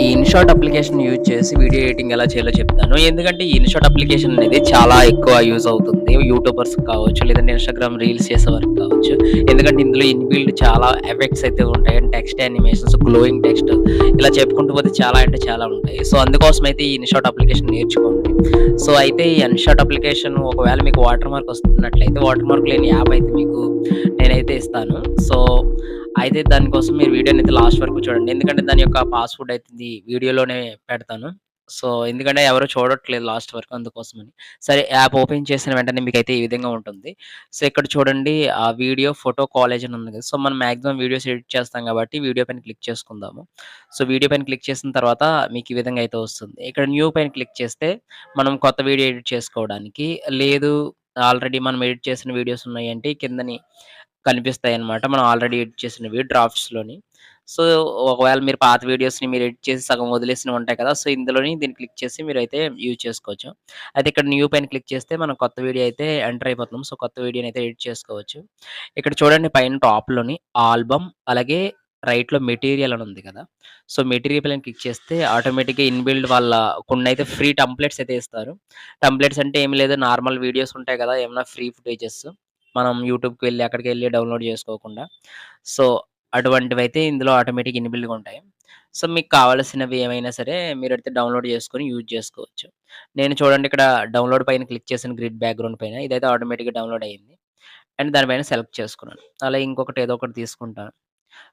ఈ InShot application use చేసి video editing ఎలా చేయాలో చెప్తాను. ఎందుకంటే ఈ ఇన్‌షాట్ అప్లికేషన్ అనేది చాలా ఎక్కువ యూజ్ అవుతుంది. యూట్యూబర్స్‌కి కావచ్చు, లేదంటే ఇన్‌స్టాగ్రామ్ రీల్స్ చేసే వరకు కావచ్చు. ఎందుకంటే ఇందులో ఇన్‌బిల్డ్ చాలా ఎఫెక్ట్స్ అయితే ఉంటాయి. And text animations, glowing text ఇలా చెప్పుకుంటూ పోతే చాలా అంటే చాలా ఉంటాయి. సో, అందుకోసం అయితే ఈ ఇన్‌షాట్ అప్లికేషన్ నేర్చుకోండి. సో, అయితే ఈ ఇన్‌షాట్ అప్లికేషన్ ఒకవేళ మీకు వాటర్ మార్క్ వస్తున్నట్లయితే వాటర్ మార్క్ లేని యాప్ అయితే మీకు నేనైతే ఇస్తాను. సో, అయితే దానికోసం మీరు అయితే లాస్ట్ వరకు చూడండి. ఎందుకంటే దాని యొక్క పాస్‌వర్డ్ అయితే వీడియోలోనే పెడతాను. సో, ఎందుకంటే ఎవరు చూడట్లేదు లాస్ట్ వరకు అందుకోసమని. సరే యాప్ ఓపెన్ చేసిన వెంటనే మీకైతే ఈ విధంగా ఉంటుంది. సో, ఇక్కడ చూడండి ఆ వీడియో ఫోటో కాలేజ్ అని ఉంది కదా! సో, మనం మాక్సిమం వీడియోస్ ఎడిట్ చేస్తాం కాబట్టి వీడియో పైన క్లిక్ చేసుకుందాము. సో, వీడియో పైన క్లిక్ చేసిన తర్వాత మీకు ఈ విధంగా అయితే వస్తుంది. ఇక్కడ న్యూ పైన క్లిక్ చేస్తే మనం కొత్త వీడియో ఎడిట్ చేసుకోవడానికి లేదు ఆల్రెడీ మనం ఎడిట్ చేసిన వీడియోస్ ఉన్నాయంటే కిందని కనిపిస్తాయి అనమాట మనం ఆల్రెడీ ఎడిట్ చేసినవి డ్రాఫ్ట్స్‌లోని. సో, ఒకవేళ మీరు పాత వీడియోస్‌ని మీరు ఎడిట్ చేసి సగం వదిలేసినవి ఉంటాయి కదా! సో, ఇందులోని దీన్ని క్లిక్ చేసి మీరు అయితే యూజ్ చేసుకోవచ్చు. అయితే ఇక్కడ న్యూ పైన క్లిక్ చేస్తే మనం కొత్త వీడియో అయితే ఎంటర్ అయిపోతున్నాం. సో, కొత్త వీడియోని అయితే ఎడిట్ చేసుకోవచ్చు. ఇక్కడ చూడండి పైన టాప్‌లోని ఆల్బమ్ అలాగే రైట్‌లో మెటీరియల్ అని ఉంది కదా! సో, మెటీరియల్ పైన క్లిక్ చేస్తే ఆటోమేటిక్‌గా ఇన్‌బిల్డ్ వాళ్ళ కొన్ని అయితే ఫ్రీ టెంప్లెట్స్ అయితే ఇస్తారు. టెంప్లెట్స్ అంటే ఏమి లేదు నార్మల్ వీడియోస్ ఉంటాయి కదా! ఏమైనా ఫ్రీ ఫుటేజెస్ మనం యూట్యూబ్‌కి వెళ్ళి అక్కడికి వెళ్ళి డౌన్‌లోడ్ చేసుకోకుండా. సో, అటువంటివి అయితే ఇందులో ఆటోమేటిక్ ఇన్‌బిల్డ్‌గా ఉంటాయి. సో, మీకు కావాల్సినవి ఏమైనా సరే మీరు అయితే డౌన్‌లోడ్ చేసుకొని యూజ్ చేసుకోవచ్చు. నేను చూడండి ఇక్కడ డౌన్‌లోడ్ పైన క్లిక్ చేసిన గ్రిడ్ బ్యాక్‌గ్రౌండ్ పైన. ఇదైతే ఆటోమేటిక్‌గా డౌన్‌లోడ్ అయింది. అండ్ దానిపైన సెలెక్ట్ చేసుకున్నాను. అలా ఇంకొకటి ఏదో ఒకటి తీసుకుంటాను.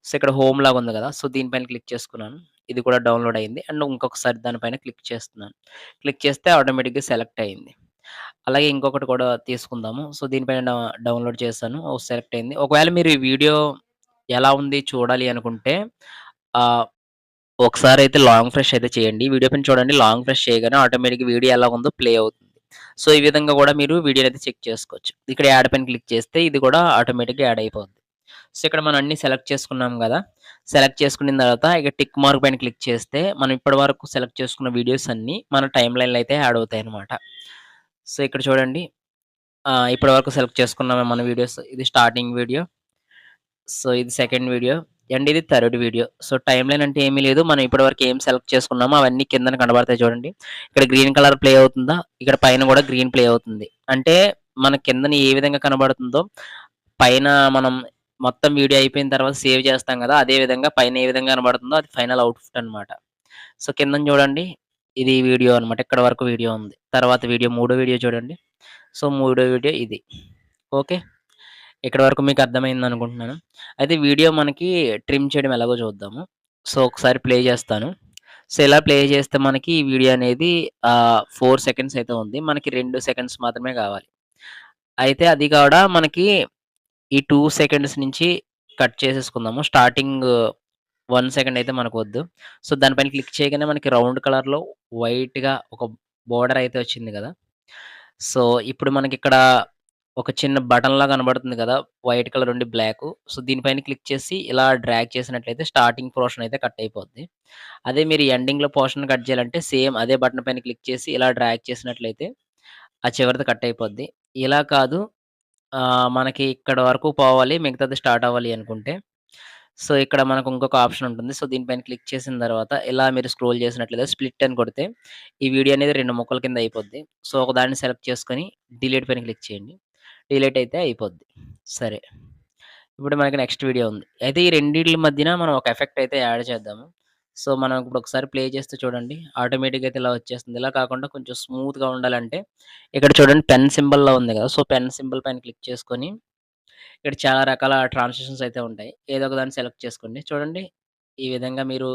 సో, ఇక్కడ హోమ్ లాగా ఉంది కదా! సో, దీనిపైన క్లిక్ చేసుకున్నాను. ఇది కూడా డౌన్‌లోడ్ అయింది. అండ్ ఇంకొకసారి దానిపైన క్లిక్ చేస్తున్నాను. క్లిక్ చేస్తే ఆటోమేటిక్‌గా సెలెక్ట్ అయింది. అలాగే ఇంకొకటి కూడా తీసుకుందాము. సో, దీనిపైన డౌన్‌లోడ్ చేశాను. సెలెక్ట్ అయింది. ఒకవేళ మీరు ఈ వీడియో ఎలా ఉంది చూడాలి అనుకుంటే ఒకసారి అయితే లాంగ్ ఫ్రెష్ అయితే చేయండి. వీడియో పైన చూడండి లాంగ్ ఫ్రెష్ చేయగానే ఆటోమేటిక్‌గా వీడియో ఎలా ఉందో ప్లే అవుతుంది. సో, ఈ విధంగా కూడా మీరు వీడియోని అయితే చెక్ చేసుకోవచ్చు. ఇక్కడ యాడ్ పైన క్లిక్ చేస్తే ఇది కూడా ఆటోమేటిక్‌గా యాడ్ అయిపోతుంది సో, ఇక్కడ మనం అన్ని సెలెక్ట్ చేసుకున్నాం కదా! సెలెక్ట్ చేసుకున్న తర్వాత ఇక టిక్ మార్క్ పైన క్లిక్ చేస్తే మనం ఇప్పటివరకు సెలెక్ట్ చేసుకున్న వీడియోస్ అన్నీ మన టైం లైన్లో అయితే యాడ్ అవుతాయి అనమాట సో, ఇక్కడ చూడండి ఇప్పటి వరకు సెలెక్ట్ చేసుకున్నాం మన వీడియోస్. ఇది స్టార్టింగ్ వీడియో. సో, ఇది సెకండ్ వీడియో అండ్ ఇది third video. So, timeline అంటే ఏమీ లేదు. మనం ఇప్పటివరకు ఏం సెలెక్ట్ చేసుకున్నామో అవన్నీ కిందన కనబడతాయి చూడండి. ఇక్కడ గ్రీన్ కలర్ ప్లే అవుతుందా? ఇక్కడ పైన కూడా గ్రీన్ ప్లే అవుతుంది. అంటే మన కిందన ఏ విధంగా కనబడుతుందో పైన మనం మొత్తం వీడియో అయిపోయిన తర్వాత సేవ్ చేస్తాం కదా! అదే విధంగా పైన ఏ విధంగా కనబడుతుందో అది ఫైనల్ అవుట్‌పుట్ అన్నమాట. సో, కిందన చూడండి ఇది వీడియో అన్నమాట. ఇక్కడ వరకు వీడియో ఉంది. తర్వాత వీడియో మూడో వీడియో చూడండి. సో, మూడో వీడియో ఇది. ఓకే. ఇక్కడ వరకు మీకు అర్థమైంది అనుకుంటున్నాను అయితే వీడియో మనకి ట్రిమ్ చేయడం ఎలాగో చూద్దాము. సో, ఒకసారి ప్లే చేస్తాను. సో, ఇలా ప్లే చేస్తే మనకి ఈ వీడియో అనేది ఫోర్ సెకండ్స్ అయితే ఉంది. మనకి రెండు సెకండ్స్ మాత్రమే కావాలి. అయితే అది కూడా మనకి ఈ టూ సెకండ్స్ నుంచి కట్ చేసేసుకుందాము. స్టార్టింగ్ వన్ సెకండ్ అయితే మనకు వద్దు సో, దానిపైన క్లిక్ చేయగానే మనకి రౌండ్ కలర్‌లో వైట్‌గా ఒక బోర్డర్ అయితే వచ్చింది కదా! సో, ఇప్పుడు మనకి ఇక్కడ ఒక చిన్న బటన్‌లా కనబడుతుంది కదా! వైట్ కలర్ ఉండి బ్లాక్ సో, దీనిపైన క్లిక్ చేసి ఇలా డ్రాగ్ చేసినట్లయితే స్టార్టింగ్ పోర్షన్ అయితే కట్ అయిపోద్ది. అదే మీరు ఎండింగ్‌లో పోర్షన్ కట్ చేయాలంటే సేమ్ అదే బటన్ పైన క్లిక్ చేసి ఇలా డ్రాగ్ చేసినట్లయితే ఆ చివరిది కట్ అయిపోద్ది. ఇలా కాదు మనకి ఇక్కడ వరకు పోవాలి. మిగతాది స్టార్ట్ అవ్వాలి అనుకుంటే సో, ఇక్కడ మనకు ఇంకొక ఆప్షన్ ఉంటుంది. సో, దీనిపైన క్లిక్ చేసిన తర్వాత ఇలా మీరు స్క్రోల్ చేసినట్లయితే స్ప్లిట్ అని కొడితే ఈ వీడియో అనేది రెండు ముక్కల కింద అయిపోద్ది. సో, ఒక దాన్ని సెలెక్ట్ చేసుకొని డిలీట్ పైన క్లిక్ చేయండి. డిలీట్ అయితే అయిపోద్ది. సరే. ఇప్పుడు మనకి నెక్స్ట్ వీడియో ఉంది. అయితే ఈ రెండింటి మధ్యన మనం ఒక ఎఫెక్ట్ అయితే యాడ్ చేద్దాము. సో, మనం ఇప్పుడు ఒకసారి ప్లే చేస్తే చూడండి ఆటోమేటిక్‌గా అయితే ఇలా వచ్చేస్తుంది. ఇలా కాకుండా కొంచెం స్మూత్‌గా ఉండాలంటే ఇక్కడ చూడండి పెన్ సింబల్లో ఉంది కదా! సో, పెన్ సింబల్ పైన క్లిక్ చేసుకొని ఇక్కడ చాలా రకాల ట్రాన్సాక్షన్స్ అయితే ఉంటాయి. ఏదో ఒక దాన్ని సెలెక్ట్ చేసుకోండి. చూడండి ఈ విధంగా మీరు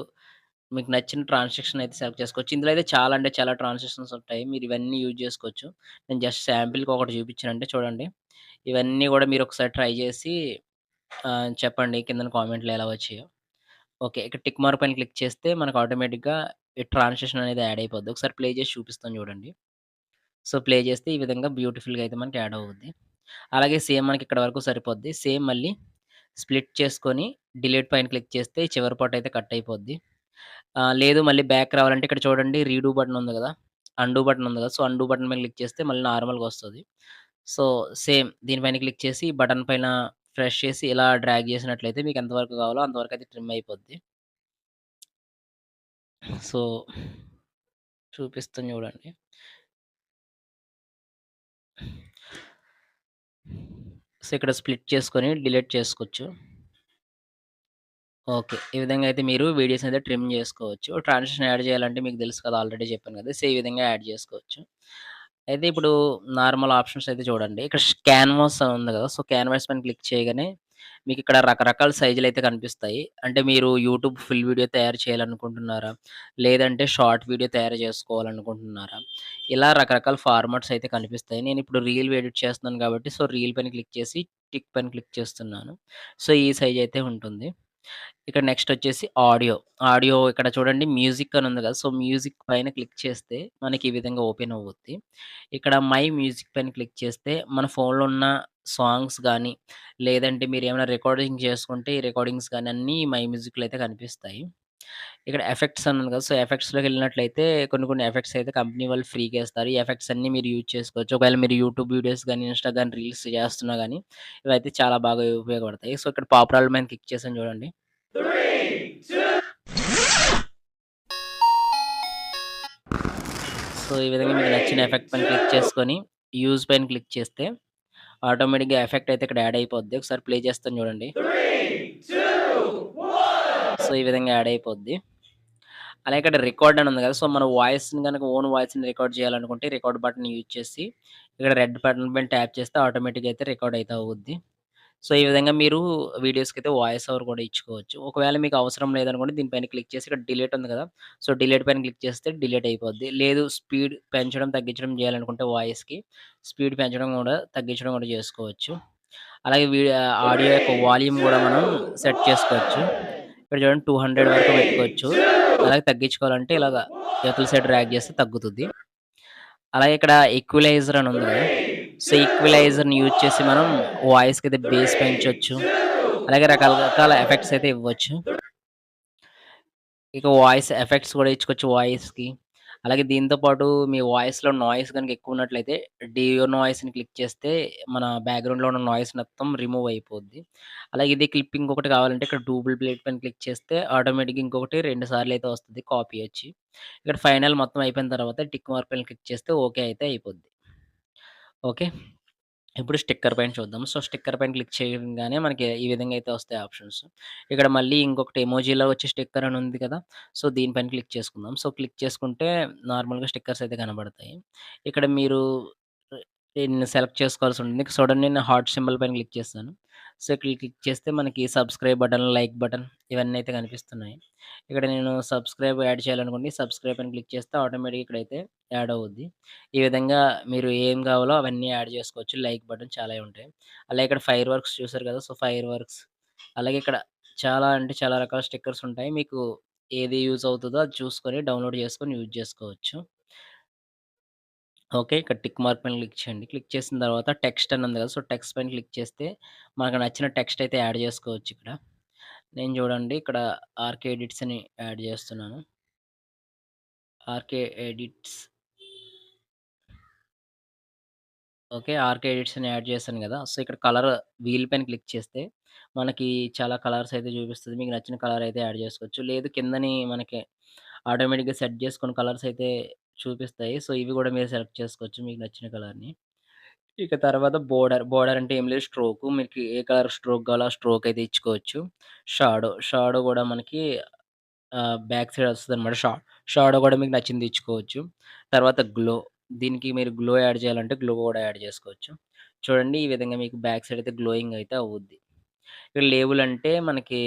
మీకు నచ్చిన ట్రాన్సాక్షన్ అయితే సెలెక్ట్ చేసుకోవచ్చు. ఇందులో అయితే చాలా అంటే చాలా ట్రాన్సాక్షన్స్ ఉంటాయి. మీరు ఇవన్నీ యూజ్ చేసుకోవచ్చు. నేను జస్ట్ శాంపిల్‌కి ఒకటి చూపించానంటే చూడండి. ఇవన్నీ కూడా మీరు ఒకసారి ట్రై చేసి చెప్పండి కిందన కామెంట్లు ఎలా వచ్చాయో. ఓకే. ఇక్కడ టిక్ మార్క్ పైన క్లిక్ చేస్తే మనకు ఆటోమేటిక్‌గా ట్రాన్సాక్షన్ అనేది యాడ్ అయిపోద్ది. ఒకసారి ప్లే చేసి చూపిస్తాను చూడండి. సో, ప్లే చేస్తే ఈ విధంగా బ్యూటిఫుల్‌గా అయితే మనకి యాడ్ అవుద్ది. అలాగే సేమ్ మనకి ఇక్కడ వరకు సరిపోద్ది. సేమ్ మళ్ళీ స్ప్లిట్ చేసుకొని డిలీట్ పైన క్లిక్ చేస్తే చివరి పాట అయితే కట్ అయిపోద్ది. లేదు మళ్ళీ బ్యాక్ రావాలంటే ఇక్కడ చూడండి రీడూ బటన్ ఉంది కదా! అండూ బటన్ ఉంది కదా! సో, అండూ బటన్ మీద క్లిక్ చేస్తే మళ్ళీ నార్మల్‌గా వస్తుంది సో, సేమ్ దీనిపైన క్లిక్ చేసి బటన్ పైన ఫ్రెష్ చేసి ఇలా డ్రాగ్ చేసినట్లయితే మీకు ఎంతవరకు కావాలో అంతవరకు అయితే ట్రిమ్ అయిపోద్ది. సో చూపిస్తాను చూడండి. సో, ఇక్కడ స్ప్లిట్ చేసుకొని డిలీట్ చేసుకోవచ్చు. ఓకే. ఈ విధంగా అయితే మీరు వీడియోస్ అయితే ట్రిమ్ చేసుకోవచ్చు. ట్రాన్సాక్షన్ యాడ్ చేయాలంటే మీకు తెలుసు కదా! ఆల్రెడీ చెప్పాను కదా! సో, ఈ విధంగా యాడ్ చేసుకోవచ్చు. అయితే ఇప్పుడు నార్మల్ ఆప్షన్స్ అయితే చూడండి. ఇక్కడ క్యాన్వాస్ అని ఉంది కదా! సో, క్యాన్వాస్ పైన క్లిక్ చేయగానే మీకు ఇక్కడ రకరకాల సైజులు అయితే కనిపిస్తాయి. అంటే మీరు యూట్యూబ్ ఫుల్ వీడియో తయారు చేయాలనుకుంటున్నారా? లేదంటే షార్ట్ వీడియో తయారు చేసుకోవాలనుకుంటున్నారా? ఇలా రకరకాల ఫార్మాట్స్ అయితే కనిపిస్తాయి. నేను ఇప్పుడు రీల్ ఎడిట్ చేస్తున్నాను కాబట్టి సో, రీల్ పైన క్లిక్ చేసి టిక్ పైన క్లిక్ చేస్తున్నాను. సో, ఈ సైజ్ అయితే ఉంటుంది. ఇక్కడ నెక్స్ట్ వచ్చేసి ఆడియో. ఆడియో ఇక్కడ చూడండి మ్యూజిక్ అని ఉంది కదా! సో, మ్యూజిక్ పైన క్లిక్ చేస్తే మనకి ఈ విధంగా ఓపెన్ అవుద్ది. ఇక్కడ మై మ్యూజిక్ పైన క్లిక్ చేస్తే మన ఫోన్‌లో ఉన్న సాంగ్స్ గానీ, లేదంటే మీరేమైనా రికార్డింగ్ చేసుకుంటే ఈ రికార్డింగ్స్ గానీ అన్నీ మై మ్యూజిక్‌లో అయితే కనిపిస్తాయి. ఇక్కడ ఎఫెక్ట్స్ అని కదా! సో, ఎఫెక్ట్స్‌లోకెళ్ళినట్లయితే కొన్ని కొన్ని ఎఫెక్ట్స్ అయితే కంపెనీ వాళ్ళు ఫ్రీగా ఇస్తారు. ఈ ఎఫెక్ట్స్ అన్నీ మీరు యూజ్ చేసుకోవచ్చు. ఒకవేళ మీరు యూట్యూబ్ వీడియోస్ గానీ, ఇన్‌స్టా రీల్స్ చేస్తున్నా గానీ ఇవైతే చాలా బాగా ఉపయోగపడతాయి. సో, ఇక్కడ పాపులర్ మీద క్లిక్ చేశాను చూడండి. సో, ఈ విధంగా మీకు నచ్చిన ఎఫెక్ట్ పైన క్లిక్ చేసుకొని యూజ్ పైన క్లిక్ చేస్తే ఆటోమేటిక్‌గా ఎఫెక్ట్ అయితే ఇక్కడ యాడ్ అయిపోద్ది. ఒకసారి ప్లే చేస్తాను చూడండి. సో, ఈ విధంగా యాడ్ అయిపోద్ది. అలాగే ఇక్కడ రికార్డ్ అని ఉంది కదా! సో, మన వాయిస్‌ని కనుక ఓన్ వాయిస్‌ని రికార్డ్ చేయాలనుకుంటే రికార్డ్ బటన్ యూజ్ చేసి ఇక్కడ రెడ్ బటన్ పైన ట్యాప్ చేస్తే ఆటోమేటిక్‌గా అయితే రికార్డ్ అయితే అవుద్ది. సో, ఈ విధంగా మీరు వీడియోస్‌కైతే వాయిస్ ఓవర్ కూడా ఇచ్చుకోవచ్చు. ఒకవేళ మీకు అవసరం లేదనుకోండి దీనిపైన క్లిక్ చేసి ఇక్కడ డిలీట్ ఉంది కదా! సో, డిలీట్ పైన క్లిక్ చేస్తే డిలీట్ అయిపోద్ది. లేదు స్పీడ్ పెంచడం, తగ్గించడం చేయాలనుకుంటే వాయిస్‌కి స్పీడ్ పెంచడం కూడా, తగ్గించడం కూడా చేసుకోవచ్చు. అలాగే వీ ఆడియో యొక్క వాల్యూమ్ కూడా మనం సెట్ చేసుకోవచ్చు. ఇక్కడ చూడండి 200 వరకు పెట్టుకోవచ్చు. అలాగే తగ్గించుకోవాలంటే ఇలాగ ఇవతల సైడ్ డ్రాగ్ చేస్తే తగ్గుతుంది అలాగే ఇక్కడ ఈక్వలైజర్ అని ఉంది కదా! సో, ఈక్వలైజర్‌ని యూజ్ చేసి మనం వాయిస్‌కైతే బేస్ పెంచొచ్చు. అలాగే రకరకాల ఎఫెక్ట్స్ అయితే ఇవ్వచ్చు. ఇక వాయిస్ ఎఫెక్ట్స్ కూడా ఇచ్చుకోవచ్చు వాయిస్‌కి. అలాగే దీంతో పాటు మీ వాయిస్‌లో నాయిస్ కనుక ఎక్కువ ఉన్నట్లయితే డియో నాయిస్‌ని క్లిక్ చేస్తే మన బ్యాక్‌గ్రౌండ్‌లో ఉన్న నాయిస్ మొత్తం రిమూవ్ అయిపోద్ది. అలాగే ఇదే క్లిప్ ఇంకొకటి కావాలంటే ఇక్కడ డూబుల్ ప్లేట్ పైన క్లిక్ చేస్తే ఆటోమేటిక్‌గా ఇంకొకటి రెండు సార్లు అయితే వస్తుంది కాపీ వచ్చి. ఇక్కడ ఫైనల్ మొత్తం అయిపోయిన తర్వాత టిక్ మార్క్ పైన క్లిక్ చేస్తే ఓకే అయితే అయిపోద్ది. ఓకే. ఇప్పుడు స్టిక్కర్ పైన చూద్దాం. సో, స్టిక్కర్ పైన క్లిక్ చేయంగానే మనకి ఈ విధంగా అయితే వస్తాయి ఆప్షన్స్. ఇక్కడ మళ్ళీ ఇంకొకటి ఎమోజిలో వచ్చే స్టిక్కర్ అని ఉంది కదా! సో, దీనిపైన క్లిక్ చేసుకుందాం. సో, క్లిక్ చేసుకుంటే నార్మల్‌గా స్టిక్కర్స్ అయితే కనబడతాయి. ఇక్కడ మీరు దీన్ని సెలెక్ట్ చేసుకోవాల్సి ఉంటుంది. చూడండి నేను హార్ట్ సింబల్ పైన క్లిక్ చేస్తాను. సో, ఇక్కడ క్లిక్ చేస్తే మనకి సబ్స్క్రైబ్ బటన్, లైక్ బటన్ ఇవన్నీ అయితే కనిపిస్తున్నాయి. ఇక్కడ నేను సబ్స్క్రైబ్ యాడ్ చేయాలనుకోండి సబ్స్క్రైబ్ అని క్లిక్ చేస్తే ఆటోమేటిక్‌గా ఇక్కడైతే యాడ్ అవుద్ది. ఈ విధంగా మీరు ఏం కావాలో అవన్నీ యాడ్ చేసుకోవచ్చు. లైక్ బటన్ చాలా ఉంటాయి. అలాగే ఇక్కడ ఫైర్ వర్క్స్ చూసారు కదా! సో, ఫైర్ వర్క్స్ అలాగే ఇక్కడ చాలా అంటే చాలా రకాల స్టిక్కర్స్ ఉంటాయి. మీకు ఏది యూజ్ అవుతుందో అది చూసుకొని డౌన్‌లోడ్ చేసుకొని యూజ్ చేసుకోవచ్చు. ఓకే. ఇక్కడ టిక్ మార్క్ పైన క్లిక్ చేయండి. క్లిక్ చేసిన తర్వాత టెక్స్ట్ అని ఉంది కదా! సో, టెక్స్ట్ పైన క్లిక్ చేస్తే మనకు నచ్చిన టెక్స్ట్ అయితే యాడ్ చేసుకోవచ్చు ఇక్కడ. నేను చూడండి ఇక్కడ ఆర్‌కే ఎడిట్స్ అని యాడ్ చేస్తున్నాను. RK edits. Okay. RK edits అని యాడ్ చేశాను కదా! సో, ఇక్కడ కలర్ వీల్ పైన క్లిక్ చేస్తే మనకి చాలా కలర్స్ అయితే చూపిస్తుంది మీకు నచ్చిన కలర్ అయితే యాడ్ చేసుకోవచ్చు. లేదు కిందని మనకి ఆటోమేటిక్‌గా సెట్ చేసుకున్న కలర్స్ అయితే చూపిస్తాయి. సో, ఇవి కూడా మీరు సెలెక్ట్ చేసుకోవచ్చు మీకు నచ్చిన కలర్‌ని. ఇక తర్వాత బోర్డర్. బోర్డర్ అంటే ఏం లేదు స్ట్రోకు. మీకు ఏ కలర్ స్ట్రోక్ కావాలో ఆ స్ట్రోక్ అయితే ఇచ్చుకోవచ్చు. షాడో. షాడో కూడా మనకి ఆహ్, బ్యాక్ సైడ్ వస్తదనమాట. షా షాడో కూడా మీకు నచ్చింది ఇచ్చుకోవచ్చు. తర్వాత గ్లో. దీనికి మీరు గ్లో యాడ్ చేయాలంటే గ్లో కూడా యాడ్ చేసుకోవచ్చు. చూడండి ఈ విధంగా మీకు బ్యాక్ సైడ్ అయితే గ్లోయింగ్ అయితే అవుద్ది. ఇక్కడ లేబుల్ అంటే మనకి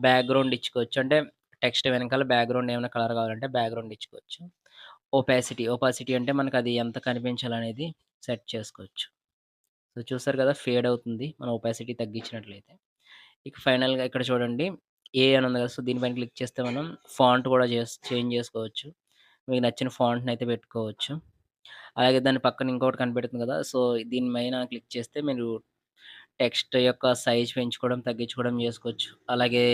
బ్యాక్‌గ్రౌండ్ ఇచ్చుకోవచ్చు. అంటే టెక్స్ట్ వెనకాల బ్యాక్‌గ్రౌండ్ ఏమైనా కలర్ కావాలంటే బ్యాక్‌గ్రౌండ్ ఇచ్చుకోవచ్చు. ఒపాసిటీ. ఒపాసిటీ అంటే మనకది ఎంత కనిపించాలనేది సెట్ చేసుకోవచ్చు. సో, చూసారు కదా! ఫేడ్ అవుతుంది. మనం ఒపాసిటీ తగ్గించినట్లయితే. ఇక ఫైనల్‌గా ఇక్కడ చూడండి ఏ అని ఉంది కదా! సో, దీనిపైన క్లిక్ చేస్తే మనం ఫాంట్ కూడా చేస్ చేంజ్ చేసుకోవచ్చు. మీకు నచ్చిన ఫాంట్‌ని అయితే పెట్టుకోవచ్చు. అలాగే దాని పక్కన ఇంకొకటి కనిపెడుతుంది కదా! సో, దీని పైన క్లిక్ చేస్తే మీరు టెక్స్ట్ యొక్క సైజ్ పెంచుకోవడం, తగ్గించుకోవడం చేసుకోవచ్చు. అలాగే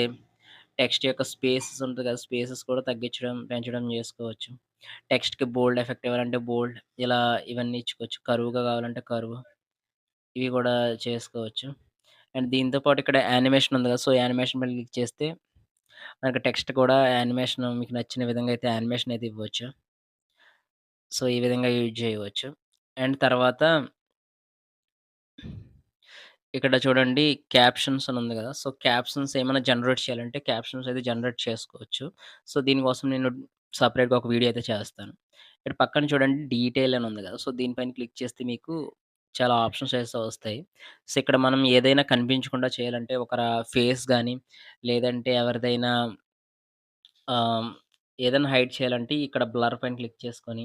టెక్స్ట్ యొక్క స్పేసెస్ ఉంటుంది కదా! స్పేసెస్ కూడా తగ్గించడం, పెంచడం చేసుకోవచ్చు. టెక్స్ట్‌కి బోల్డ్ ఎఫెక్ట్ ఇవ్వాలంటే బోల్డ్ ఇలా ఇవన్నీ ఇచ్చుకోవచ్చు. కరువుగా కావాలంటే కరువు ఇవి కూడా చేసుకోవచ్చు. అండ్ దీంతో పాటు ఇక్కడ యానిమేషన్ ఉంది కదా! సో, యానిమేషన్ మీద క్లిక్ చేస్తే మనకు టెక్స్ట్ కూడా యానిమేషన్ మీకు నచ్చిన విధంగా అయితే యానిమేషన్ అయితే ఇవ్వచ్చు. సో, ఈ విధంగా యూజ్ చేయవచ్చు. అండ్ తర్వాత ఇక్కడ చూడండి క్యాప్షన్స్ అని ఉంది కదా సో, క్యాప్షన్స్ ఏమైనా జనరేట్ చేయాలంటే క్యాప్షన్స్ అయితే జనరేట్ చేసుకోవచ్చు. సో, దీనికోసం నేను సపరేట్గా ఒక వీడియో అయితే చేస్తాను. ఇక్కడ పక్కన చూడండి డీటెయిల్ అని ఉంది కదా సో, దీనిపైన క్లిక్ చేస్తే మీకు చాలా ఆప్షన్స్ అయితే వస్తాయి. సో, ఇక్కడ మనం ఏదైనా కనిపించకుండా చేయాలంటే ఒకరా ఫేస్ గాని, లేదంటే ఎవరిదైనా ఆహ్, ఏదైనా హైడ్ చేయాలంటే ఇక్కడ బ్లర్ పైన క్లిక్ చేసుకొని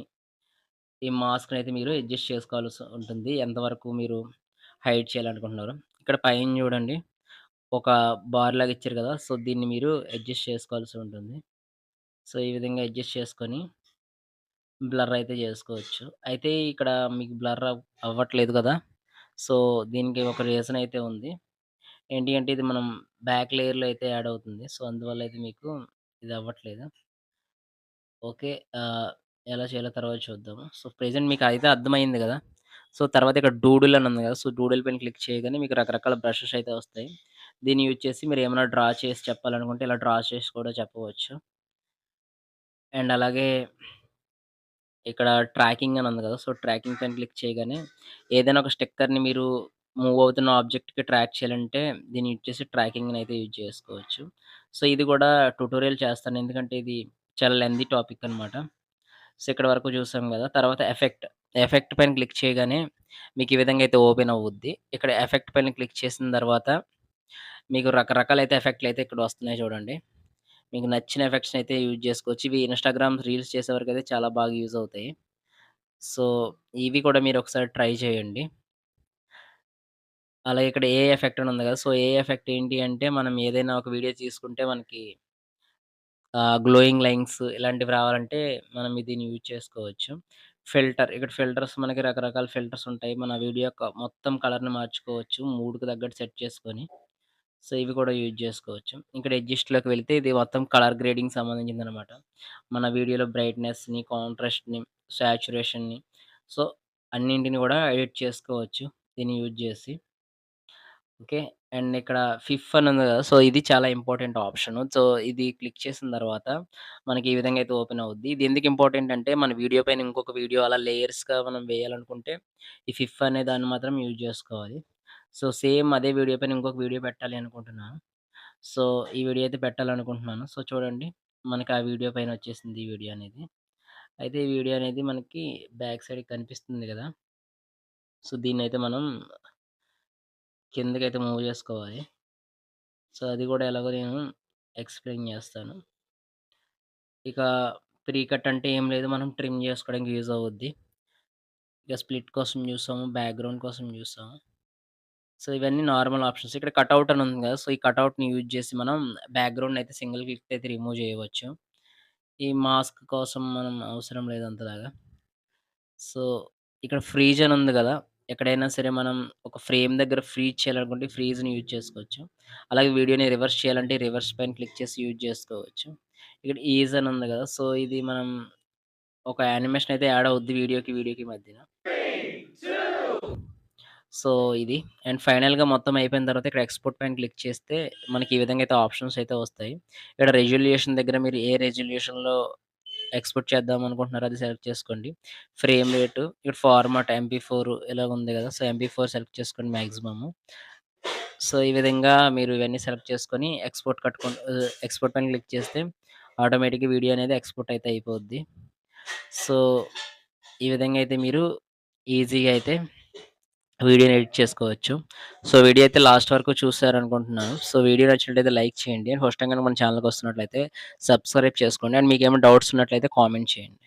ఈ మాస్క్‌నయితే మీరు అడ్జస్ట్ చేసుకోవాల్సి ఉంటుంది. ఎంతవరకు మీరు హైడ్ చేయాలనుకుంటున్నారో. ఇక్కడ పైన చూడండి ఒక బార్‌లాగా ఇచ్చారు కదా! సో, దీన్ని మీరు అడ్జస్ట్ చేసుకోవాల్సి ఉంటుంది. సో, ఈ విధంగా అడ్జస్ట్ చేసుకొని బ్లర్ అయితే చేసుకోవచ్చు. అయితే ఇక్కడ మీకు బ్లర్ అవ్వట్లేదు కదా! సో, దీనికి ఒక రీజన్ అయితే ఉంది. ఏంటి అంటే ఇది మనం బ్యాక్ లేయర్‌లో అయితే యాడ్ అవుతుంది. సో, అందువల్ల అయితే మీకు ఇది అవ్వట్లేదు. ఓకే. ఎలా చేయాలో తర్వాత చూద్దాము. సో, ప్రెజెంట్ అయితే అర్థమైంది కదా సో, తర్వాత ఇక్కడ డూడిల్ అని ఉంది కదా సో, డూడిల్ పైన క్లిక్ చేయగానే మీకు రకరకాల బ్రషెస్ అయితే వస్తాయి. దీన్ని యూజ్ చేసి మీరు ఏమైనా డ్రా చేసి చెప్పాలనుకుంటే ఇలా డ్రా చేసి కూడా చెప్పవచ్చు. అండ్ అలాగే ఇక్కడ ట్రాకింగ్ అని ఉంది కదా సో, ట్రాకింగ్ పైన క్లిక్ చేయగానే ఏదైనా ఒక స్టిక్కర్‌ని మీరు మూవ్ అవుతున్న ఆబ్జెక్ట్‌కి ట్రాక్ చేయాలంటే దీన్ని యూజ్ చేసి ట్రాకింగ్‌ని అయితే యూజ్ చేసుకోవచ్చు. సో, ఇది కూడా ట్యూటోరియల్ చేస్తాను. ఎందుకంటే ఇది చాలా లెంథీ టాపిక్ అనమాట. సో, ఇక్కడ వరకు చూసాం కదా తర్వాత ఎఫెక్ట్. ఎఫెక్ట్ పైన క్లిక్ చేయగానే మీకు ఈ విధంగా అయితే ఓపెన్ అవుద్ది. ఇక్కడ ఎఫెక్ట్ పైన క్లిక్ చేసిన తర్వాత మీకు రకరకాలైతే ఎఫెక్ట్‌లయితే ఇక్కడ వస్తున్నాయి చూడండి. మీకు నచ్చిన ఎఫెక్ట్స్‌ని అయితే యూజ్ చేసుకోవచ్చు. ఇవి ఇన్‌స్టాగ్రామ్ రీల్స్ చేసేవరకైతే చాలా బాగా యూజ్ అవుతాయి. సో, ఇవి కూడా మీరు ఒకసారి ట్రై చేయండి. అలాగే ఇక్కడ ఏ ఎఫెక్ట్ అని ఉంది కదా సో, ఏ ఎఫెక్ట్ ఏంటి అంటే మనం ఏదైనా ఒక వీడియో తీసుకుంటే మనకి గ్లోయింగ్ లైన్స్ ఇలాంటివి రావాలంటే మనం దీన్ని యూజ్ చేసుకోవచ్చు. ఫిల్టర్ ఇక్కడ ఫిల్టర్స్ మనకి రకరకాల ఫిల్టర్స్ ఉంటాయి. మన వీడియో యొక్క మొత్తం కలర్‌ని మార్చుకోవచ్చు. మూడుకు తగ్గట్టు సెట్ చేసుకొని. సో, ఇవి కూడా యూజ్ చేసుకోవచ్చు. ఇక్కడ అడ్జస్ట్‌లోకి వెళ్తే ఇది మొత్తం కలర్ గ్రేడింగ్ సంబంధించింది అనమాట మన వీడియోలో బ్రైట్‌నెస్‌ని, కాంట్రాస్ట్‌ని, సాచురేషన్‌ని సో, అన్నింటిని కూడా ఎడిట్ చేసుకోవచ్చు. దీన్ని యూజ్ చేసి. ఓకే. అండ్ ఇక్కడ ఫిఫ్ అని ఉంది కదా సో, ఇది చాలా ఇంపార్టెంట్ ఆప్షను. సో, ఇది క్లిక్ చేసిన తర్వాత మనకి ఈ విధంగా అయితే ఓపెన్ అవుద్ది. ఇది ఎందుకు ఇంపార్టెంట్ అంటే మన వీడియో పైన ఇంకొక వీడియో అలా లేయర్స్‌గా మనం వేయాలనుకుంటే ఈ ఫిఫ్ అనే దాన్ని మాత్రం యూజ్ చేసుకోవాలి. సో, సేమ్ అదే వీడియో పైన ఇంకొక వీడియో పెట్టాలి అనుకుంటున్నాను. సో, ఈ వీడియో అయితే పెట్టాలనుకుంటున్నాను. సో, చూడండి మనకి ఆ వీడియో పైన వచ్చేసింది ఈ వీడియో అనేది. అయితే ఈ వీడియో అనేది మనకి బ్యాక్ సైడ్ కనిపిస్తుంది కదా సో, దీన్నైతే మనం కిందకైతే మూవ్ చేసుకోవాలి. సో, అది కూడా ఎలాగో నేను ఎక్స్‌ప్లెయిన్ చేస్తాను. ఇక ప్రీ కట్ అంటే ఏం లేదు. మనం ట్రిమ్ చేసుకోవడానికి యూజ్ అవుద్ది. ఇక స్ప్లిట్ కోసం చూసాము. బ్యాక్‌గ్రౌండ్ కోసం చూసాము. సో, ఇవన్నీ నార్మల్ ఆప్షన్స్. ఇక్కడ కటౌట్ అని ఉంది కదా! సో, ఈ కటౌట్‌ని యూజ్ చేసి మనం బ్యాక్‌గ్రౌండ్‌ని అయితే సింగిల్ క్లిక్‌తో అయితే రిమూవ్ చేయవచ్చు. ఈ మాస్క్ కోసం మనం అవసరం లేదు అంతలాగా. సో, ఇక్కడ ఫ్రీజ్ అని ఉంది కదా ఎక్కడైనా సరే మనం ఒక ఫ్రేమ్ దగ్గర ఫ్రీజ్ చేయాలనుకుంటే ఫ్రీజ్‌ని యూజ్ చేసుకోవచ్చు. అలాగే వీడియోని రివర్స్ చేయాలంటే రివర్స్ పైన క్లిక్ చేసి యూజ్ చేసుకోవచ్చు. ఇక్కడ ఈజ్ అని ఉంది కదా సో, ఇది మనం ఒక యానిమేషన్ అయితే యాడ్ అవుద్ది వీడియోకి, వీడియోకి మధ్యన. సో, ఇది అండ్ ఫైనల్‌గా మొత్తం అయిపోయిన తర్వాత ఇక్కడ ఎక్స్‌పోర్ట్ పైన క్లిక్ చేస్తే మనకి ఈ విధంగా అయితే ఆప్షన్స్ అయితే వస్తాయి. ఇక్కడ రెజల్యూషన్ దగ్గర మీరు ఏ రెజల్యూషన్‌లో ఎక్స్‌పోర్ట్ చేద్దాం అనుకుంటున్నారో అది సెలెక్ట్ చేసుకోండి. ఫ్రేమ్ రేటు ఇక్కడ ఫార్మాట్ ఎంపీ4 ఇలాగ ఉంది కదా సో, ఎంపీ ఫోర్ సెలెక్ట్ చేసుకోండి మాక్సిమము. సో, ఈ విధంగా మీరు ఇవన్నీ సెలెక్ట్ చేసుకొని ఎక్స్‌పోర్ట్ కట్టుకొని ఎక్స్‌పోర్ట్ పైన క్లిక్ చేస్తే ఆటోమేటిక్‌గా వీడియో అనేది ఎక్స్‌పోర్ట్ అయితే అయిపోద్ది. సో, ఈ విధంగా అయితే మీరు ఈజీగా అయితే వీడియోని ఎడిట్ చేసుకోవచ్చు. సో, వీడియో అయితే లాస్ట్ వరకు చూసారనుకుంటున్నాను. సో, వీడియో నచ్చినట్లయితే లైక్ చేయండి. అండ్ ఫస్ట్ టైం మన ఛానల్‌కి వస్తున్నట్లయితే సబ్స్క్రైబ్ చేసుకోండి. అండ్ మీకు ఏమైనా డౌట్స్ ఉన్నట్లయితే కామెంట్ చేయండి.